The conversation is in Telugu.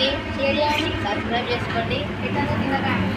చేయండి. షేర్ చేయండి. సబ్స్క్రైబ్ చేసుకోండి. ఇతను తినకండి